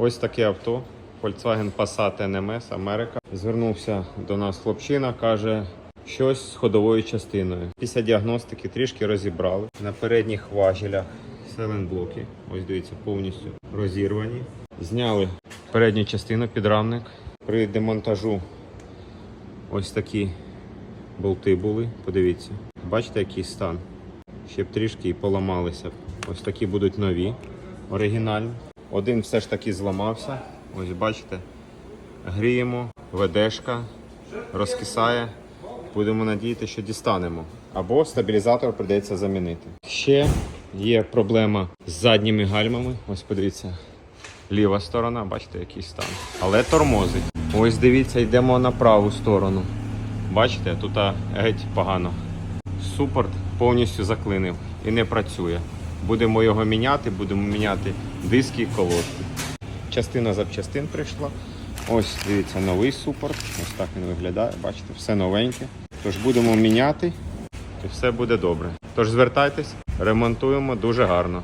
Ось таке авто. Volkswagen Passat NMS Америка. Звернувся до нас хлопчина, каже, щось з ходовою частиною. Після діагностики трішки розібрали. На передніх важелях селенблоки. Ось дивіться, повністю розірвані. Зняли передню частину, підрамник. При демонтажу ось такі болти були. Подивіться. Бачите, який стан? Ще б трішки і поламалися. Ось такі будуть нові, оригінальні. Один все ж таки зламався. Ось бачите. Гріємо, ведешка, розкисає. Будемо надіяти, що дістанемо. Або стабілізатор прийдеться замінити. Ще є проблема з задніми гальмами. Ось подивіться. Ліва сторона, бачите, який стан. Але тормозить. Ось дивіться, йдемо на праву сторону. Бачите, тут геть погано. Супорт повністю заклинив і не працює. Будемо його міняти, будемо міняти диски і колодки. Частина запчастин прийшла. Ось дивіться, новий супорт. Ось так він виглядає. Бачите, все новеньке. Тож будемо міняти, і все буде добре. Тож звертайтесь, ремонтуємо дуже гарно.